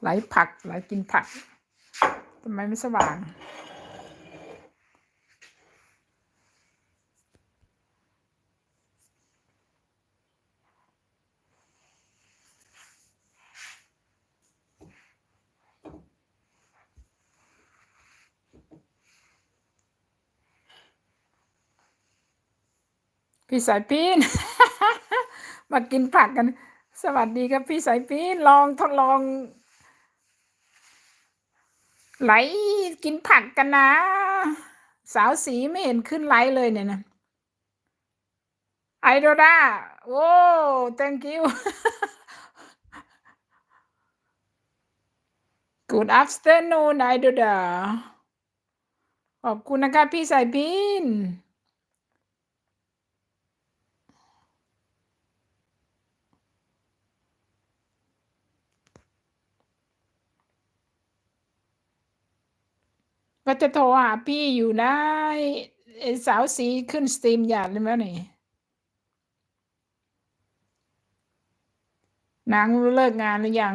ไหลผักไหลกินผักทำไมไม่สว่างพี่สายปีน มากินผักกัน สวัสดีครับพี่สายปีนลองทดลอง ไหลกินผักกันนะ สาวสีไม่เห็นขึ้นไลฟ์เลยเนี่ยนะไอโดดาโอ้ thank you good afternoon ไอโดดาขอบคุณนะคะพี่สายพิน ก็จะโทรหาพี่อยู่นะไอ้สาวสีขึ้นสตรีมหยาดเลยมั้ยนี่นางเลิกงานหรือยัง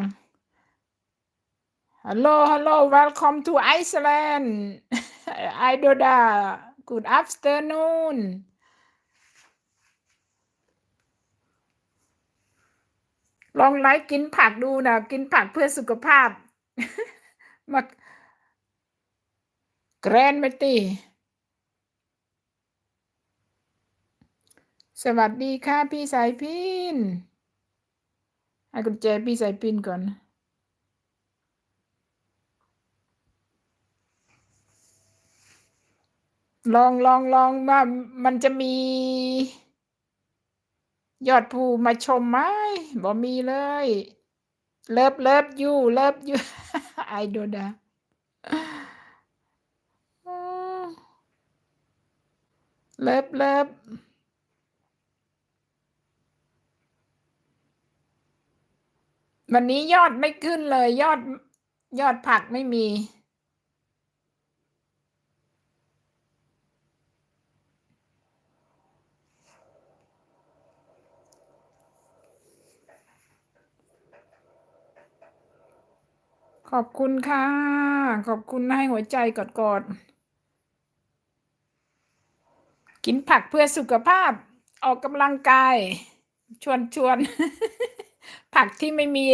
ฮัลโหลฮัลโหล welcome to Iceland ไอโดดา good afternoon ลองไลฟ์กินผักดูนะ กินผักเพื่อสุขภาพ มา แกรนไม่ตีสวัสดีค่ะพี่สายพินให้กุญแจพี่สายพินก่อน ลองลองลองว่ามันจะมี ยอดผู้มาชมไหมบ่มีเลย เลิฟเลิฟยูเลิฟยูไอโดดา เลิฟเลิฟวันนี้ยอดไม่ขึ้นเลย ยอดยอดผักไม่มี ขอบคุณค่ะ ขอบคุณให้หัวใจกอดๆ กินผักเพื่อสุขภาพ ออกกำลังกาย ชวนชวน ผักที่ไม่มี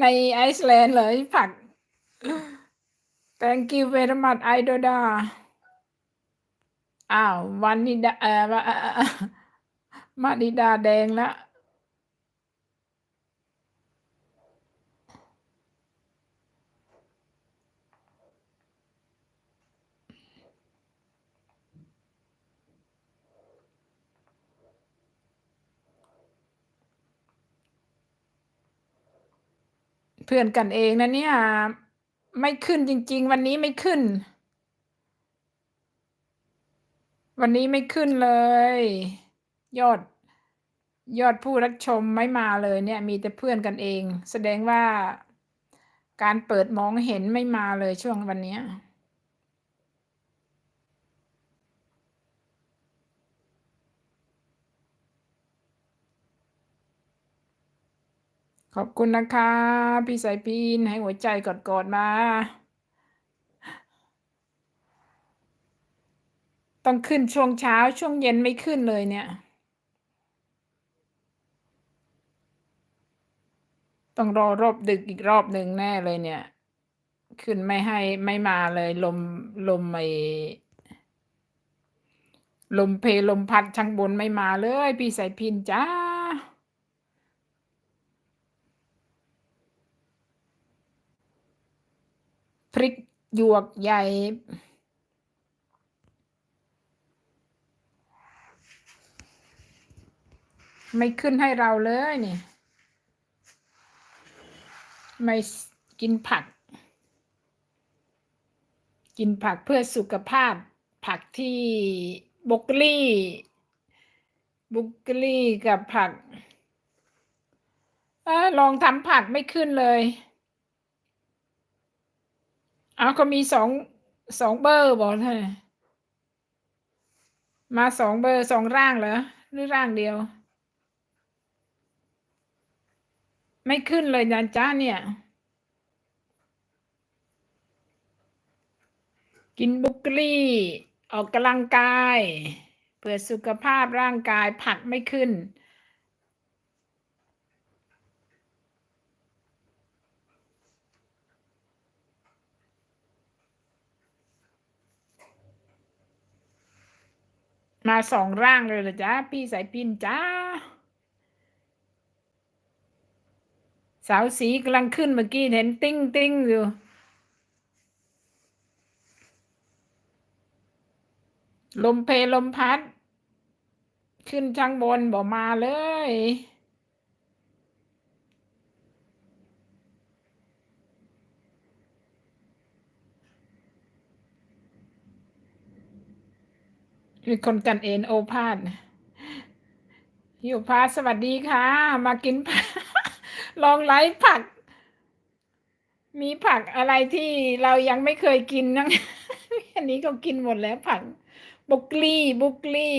ในไอซ์แลนด์เลยผัก thank you very much ไอโดดาอ้าว วันนี้ดาเอ่อมาดิดาแดงละ พื่อนกันเองนะเนี่ย ไม่ขึ้นจริง ๆ วันนี้ไม่ขึ้น วันนี้ไม่ขึ้นเลย ยอด ยอดผู้รับชมไม่มาเลยเนี่ย มีแต่เพื่อนกันเอง แสดงว่าการเปิดมองเห็นไม่มาเลยช่วงวันนี้ย ขอบคุณนะคะ พี่สายพินให้หัวใจกอดๆมา ต้องขึ้นช่วงเช้าช่วงเย็นไม่ขึ้นเลยเนี่ย ต้องรอรอบดึกอีกรอบหนึ่งแน่เลยเนี่ย ขึ้นไม่ให้ไม่มาเลยลมลมไอลมเพลลมพัดช่างบนไม่มาเลย พี่สายพินจ้า พริกหยวกใหญ่ ไม่ขึ้นให้เราเลยนี่ ไม่กินผัก กินผักเพื่อสุขภาพ ผักที่บรอกลี่บรอกลี่กับผัก เออลองทำผักไม่ขึ้นเลย เอาก็มีสองสองเบอร์บอกเธอมาสองเบอร์สองร่างเหรอหรือร่างเดียว ไม่ขึ้นเลยนจ้าเนี่ย กินบุกรี่ออกกำลังกาย เพื่อสุขภาพร่างกายผักไม่ขึ้น มาสองร่างเลยเหรอจ๊ะพี่สายพินจ้าสาวสีกำลังขึ้นเมื่อกี้เห็นติ้งติ้งอยู่ ลมเพลลมพัด ขึ้นข้างบนบอกมาเลย มีคนกันเอนโอพาดอยู่พาสวัสดีค่ะ มากินผักลองไลฟ์ผัก มีผักอะไรที่เรายังไม่เคยกินนะอันนี้ก็กินหมดแล้วผักบุกลี่บุกลี่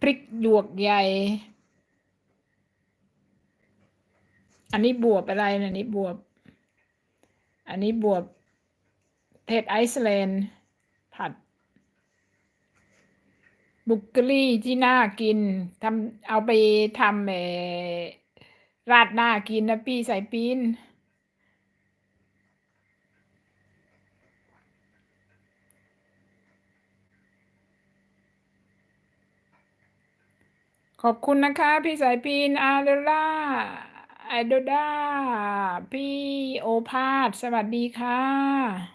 พริกหยวกใหญ่ อันนี้บวบอะไรนะอันนี้บวบ อันนี้บวบ เทศไอซ์แลนด์ผัด บุกกลี่ที่น่ากินทำเอาไปทำเอราดหน้ากินนะพี่ใส่ปีนขอบคุณนะคะ พี่สายพินอาเดล่าไอโดดาพี่โอภาส สวัสดีค่ะ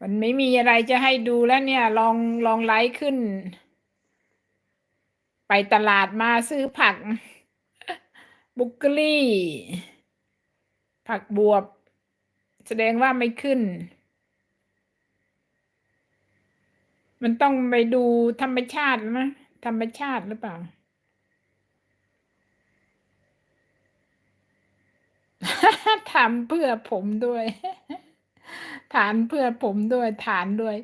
มันไม่มีอะไรจะให้ดูแล้วเนี่ย ลองลองไลค์ขึ้น ไปตลาดมาซื้อผัก บุกกลี่ ผักบวบ แสดงว่าไม่ขึ้น มันต้องไปดูธรรมชาติมั้ยธรรมชาติหรือเปล่า ทำเพื่อผมด้วย ฐานเพื่อผมด้วยฐานด้วย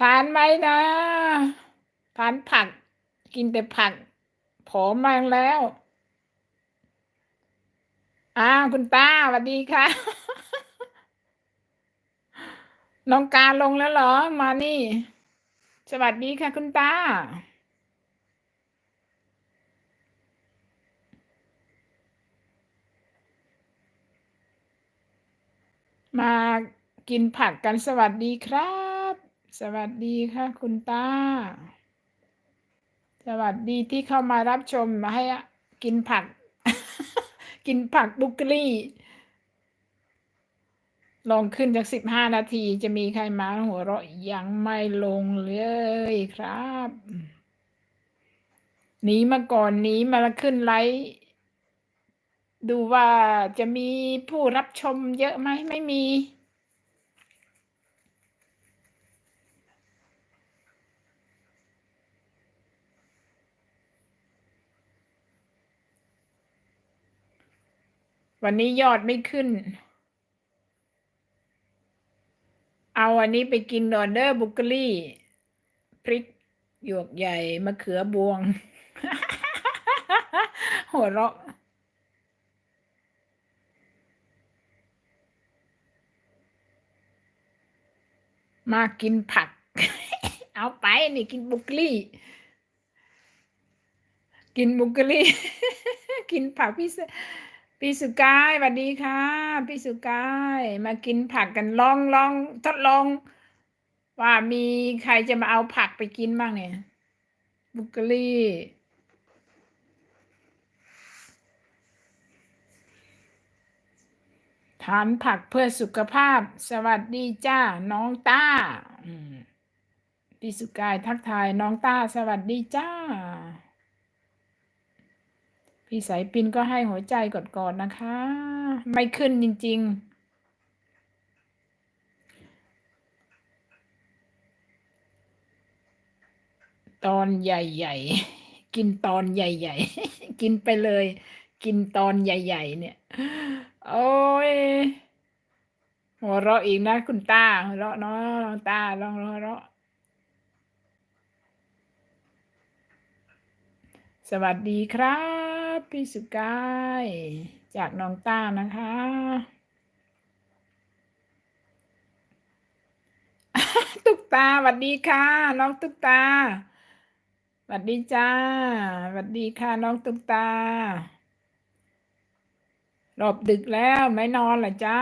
ฐานไหมนะฐานผัก กินแต่ผักผอมมาแล้วอ้าวคุณตาสวัสดีค่ะ น้องการลงแล้วเหรอ มานี่ สวัสดีค่ะคุณตา มากินผักกันสวัสดีครับ สวัสดีค่ะคุณตา สวัสดีที่เข้ามารับชมมาให้กินผัก กินผักบุกลี่ ลองขึ้นจากสิบห้านาทีจะมีใครมาหัวเราะยังไม่ลงเลยครับหนีมาก่อนหนีมาขึ้นไลฟ์ ดูว่าจะมีผู้รับชมเยอะไหมไม่มี วันนี้ยอดไม่ขึ้น เอาอันนี้ไปกินดอนเดอร์บุกเกอรี่ พริกหยวกใหญ่มะเขือบวง หัวเราะ มากินผัก เอาไปนี่กินบุกลี่ กินบุกลี่ กินผักพี่สพี่สุกายสวัสดีค่ะพี่สุกายมากินผักกันลองลองทดลอง ว่ามีใครจะมาเอาผักไปกินบ้างเนี่ยบุกลี่ ทานผักเพื่อสุขภาพ สวัสดีจ้า น้องต้าพี่สุกายทักทายน้องต้า สวัสดีจ้า พี่สายปินก็ให้หัวใจกดก่อนนะคะ ไม่ขึ้นจริง ๆ ตอนใหญ่ ๆ กินตอนใหญ่ ๆ กินไปเลย กินตอนใหญ่ ๆ เนี่ย โอ้ยหัวเราะอีกนะคุณตาหัวเราะน้องตาลองหัวเราะสวัสดีครับ พี่สุกาย จากน้องตานะคะ ตุ๊กตาสวัสดีค่ะ น้องตุ๊กตาสวัสดีจ้าสวัสดีค่ะ น้องตุ๊กตา รอบดึกแล้วไม่นอนเหรอจ้า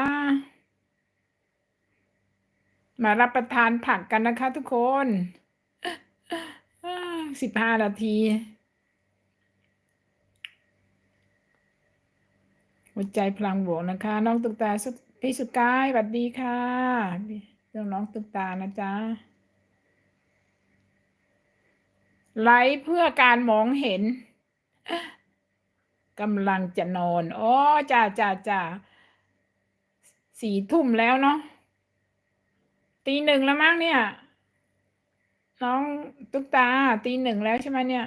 มารับประทานผักกันนะคะทุกคนสิบห้านาที หัวใจพลังบวกนะคะ น้องตุ๊กตาสุพี่สุกายสวัสดีค่ะเรื่องน้องตุ๊กตานะจ๊ะไลฟ์เพื่อการมองเห็น กำลังจะนอน อ๋อจ้าจ้าจ้าสี่ทุ่มแล้วเนาะ ตีหนึ่งแล้วมั้งเนี่ย น้องตุ๊กตา ตีหนึ่งแล้วใช่ไหมเนี่ย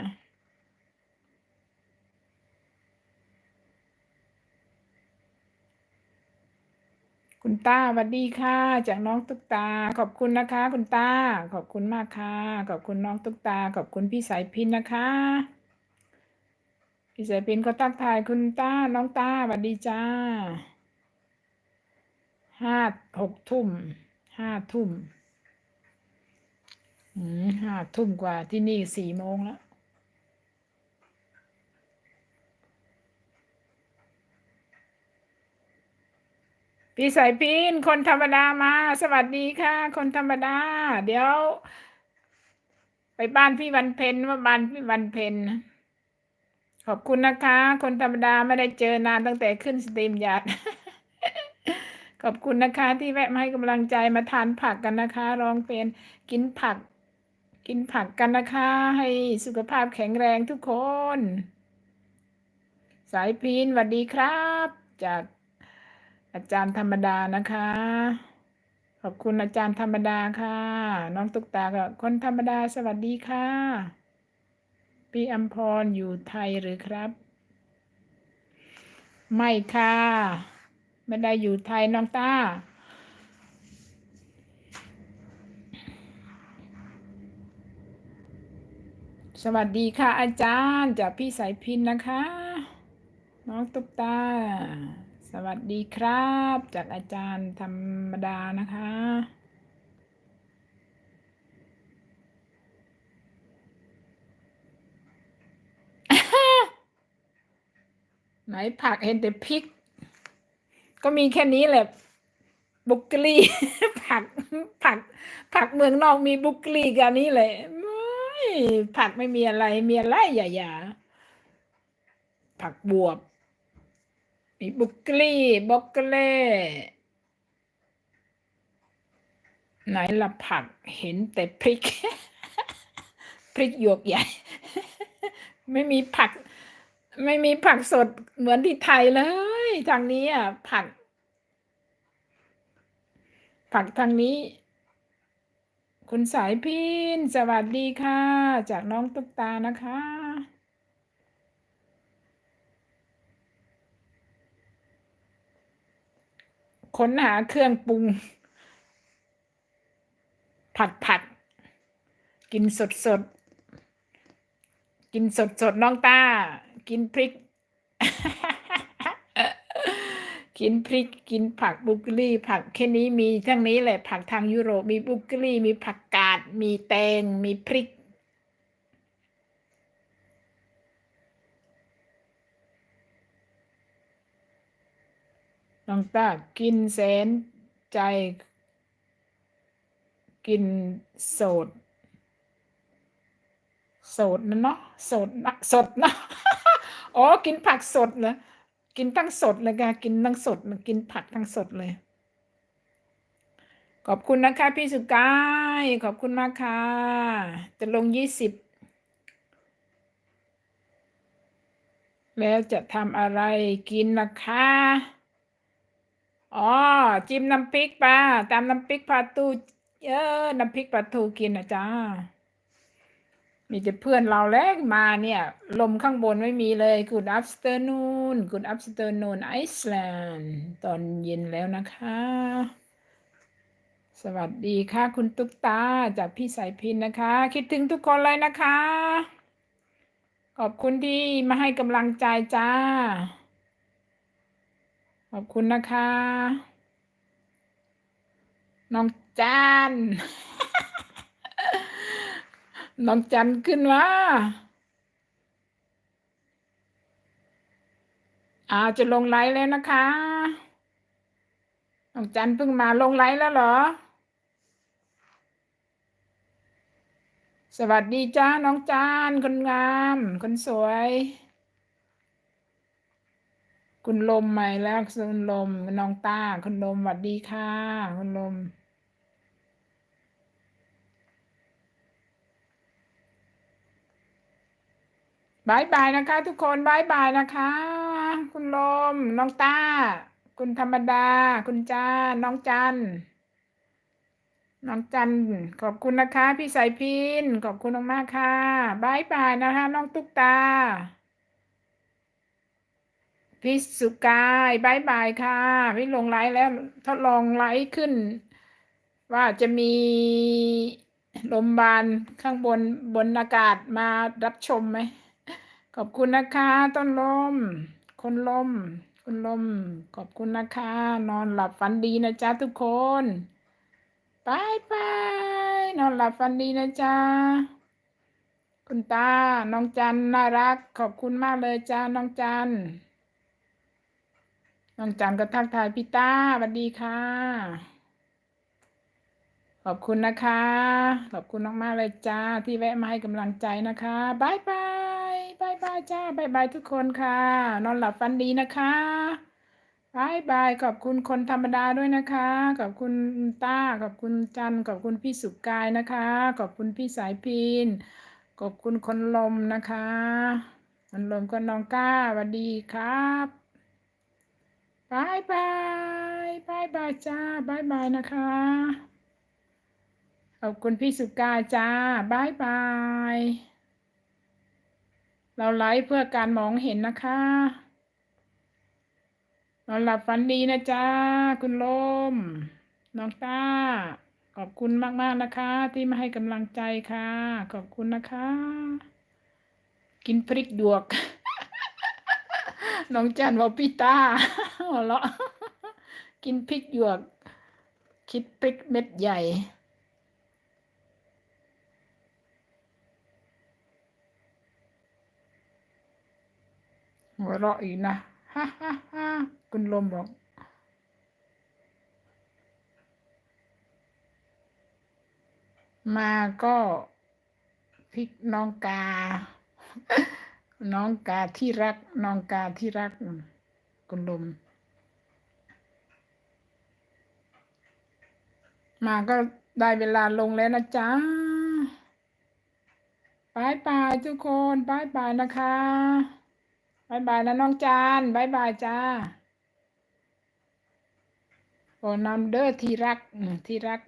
คุณตาสวัสดีค่ะ จากน้องตุ๊กตา ขอบคุณนะคะ คุณตา ขอบคุณมากค่ะ ขอบคุณน้องตุ๊กตา ขอบคุณพี่สายพินนะคะ พี่สายพินก็ตักทายคุณตาน้องตาสวัสดีจ้าห้าหกทุ่มห้าทุ่มอืมห้าทุ่มกว่าที่นี่สี่โมงแล้วพี่สายพินคนธรรมดามา สวัสดีค่ะ คนธรรมดา เดี๋ยว ไปบ้านพี่วันเพ็ญว่าบ้านพี่วันเพ็ญ ขอบคุณนะคะ คนธรรมดาไม่ได้เจอนานตั้งแต่ขึ้นสตรีมยาด ขอบคุณนะคะ ที่แวะมาให้กำลังใจมาทานผักกันนะคะร้องเป็นกินผัก กินผักกันนะคะ ให้สุขภาพแข็งแรงทุกคน สายพินสวัสดีครับ จากอาจารย์ธรรมดานะคะ ขอบคุณอาจารย์ธรรมดาค่ะ น้องตุ๊กตากับคนธรรมดาสวัสดีค่ะ พี่อัมพรอยู่ไทยหรือครับ ไม่ค่ะ ไม่ได้อยู่ไทยน้องตาสวัสดีค่ะ อาจารย์จากพี่สายพินนะคะ น้องตุ๊กตา สวัสดีครับ จากอาจารย์ธรรมดานะคะ ไหนผักเห็นแต่พริก ก็มีแค่นี้แหละบุกกลีผักผัก ผักเมืองนอกมีบุกกลีกันนี้แหละไม่ผักไม่มีอะไร มีอะไรอย่าอย่าผักบวบ มีบุกกลีบล็อกเกเล่ไหนละผักเห็นแต่พริก พริกหยวกใหญ่ ไม่มีผัก ไม่มีผักสดเหมือนที่ไทยเลย ทางนี้อะ ผัก ผักทางนี้ คุณสายพินสวัสดีค่ะ จากน้องตุ๊กตานะคะค้นหาเครื่องปรุง ผัดผัด กินสดสด กินสดสดน้องตา กินพริก กินพริก กินผักบุกลี่ ผักแค่นี้มีทั้งนี้แหละ ผักทางยุโรปมีบุกลี่ มีผักกาด มีแตง มีพริกน้องตากินแสนใจ กินโสด โสดนะเนาะโสดนะสดนะ อ๋อ กินผักสดเหรอ กินทั้งสดเลยค่ะ กินทั้งสดกินผักทั้งสดเลย ขอบคุณนะคะ พี่สุกายขอบคุณมากค่ะ จะลงยี่สิบ แล้วจะทำอะไรกินนะคะ อ๋อ จิ้มน้ำพริกปลาตามน้ำพริกปลาตูเออน้ำพริกปลาทูกินนะจ้า มีแต่เพื่อนเราแล้วมาเนี่ย ลมข้างบนไม่มีเลย Good afternoon Good afternoon Iceland ตอนเย็นแล้วนะคะ สวัสดีค่ะ คุณตุ๊กตาจากพี่สายพินนะคะ คิดถึงทุกคนเลยนะคะ ขอบคุณที่มาให้กำลังใจจ้า ขอบคุณนะคะ น้องจาน น้องจันขึ้นมาอาจะลงไลฟ์แล้วนะคะ น้องจันเพิ่งมาลงไลฟ์แล้วเหรอ สวัสดีจ้า น้องจานคนงาม คนสวย คุณลมใหม่แล้วคุณลมน้องตาคุณลมสวัสดีค่ะ คุณลม บายบายนะคะ ทุกคนบายบายนะคะ คุณลม น้องต้า คุณธรรมดา คุณจ้านน้องจันน้องจันขอบคุณนะคะ พี่สายพินขอบคุณมากๆค่ะบายบายนะคะ น้องตุ๊กตา พี่สุกายบายบายค่ะพี่ลงไลฟ์แล้วทดลองไลฟ์ขึ้น ว่าจะมีลมบานข้างบนบนอากาศมารับชมไหม ขอบคุณนะคะ ต้นลม คนลม คุณลม ขอบคุณนะคะ นอนหลับฝันดีนะจ๊ะทุกคนบายบายนอนหลับฝันดีนะจ๊ะคุณตา น้องจันน่ารัก ขอบคุณมากเลยจ้า น้องจัน น้องจันก็ทักทายพี่ตาสวัสดีค่ะ ขอบคุณนะคะ ขอบคุณมากๆเลยจ้า ที่แวะมาให้กำลังใจนะคะบายบาย บายบายจ้าบายบายทุกคนค่ะ นอนหลับฝันดีนะคะบายบายขอบคุณคนธรรมดาด้วยนะคะ ขอบคุณต้าขอบคุณจันขอบคุณพี่สุกายนะคะ ขอบคุณพี่สายพินขอบคุณคนลมนะคะคนลมก็น้องก้าสวัสดีครับบายบายบายบายจ้าบายบายนะคะขอบคุณพี่สุกาจ้าบายบาย เราไลฟ์เพื่อการมองเห็นนะคะนอนหลับฝันดีนะจ้าคุณลม น้องต้า ขอบคุณมากๆนะคะ ที่มาให้กำลังใจค่ะ ขอบคุณนะคะ กินพริกหยวก น้องจันบอกพี่ตาหัวเราะกินพริกหยวก คิดพริกเม็ดใหญ่ หัวเราะอีกนะฮ่าฮ่าฮ่าคุณลมบอกมาก็พิกน้องกา น้องกาที่รัก น้องกาที่รัก คุณลม มาก็ได้เวลาลงแล้วนะจ๊ะบายบายทุกคนบายบายนะคะ บายบายนะน้องจานบายบายจ้าโอ้นำเด้อที่รักที่รัก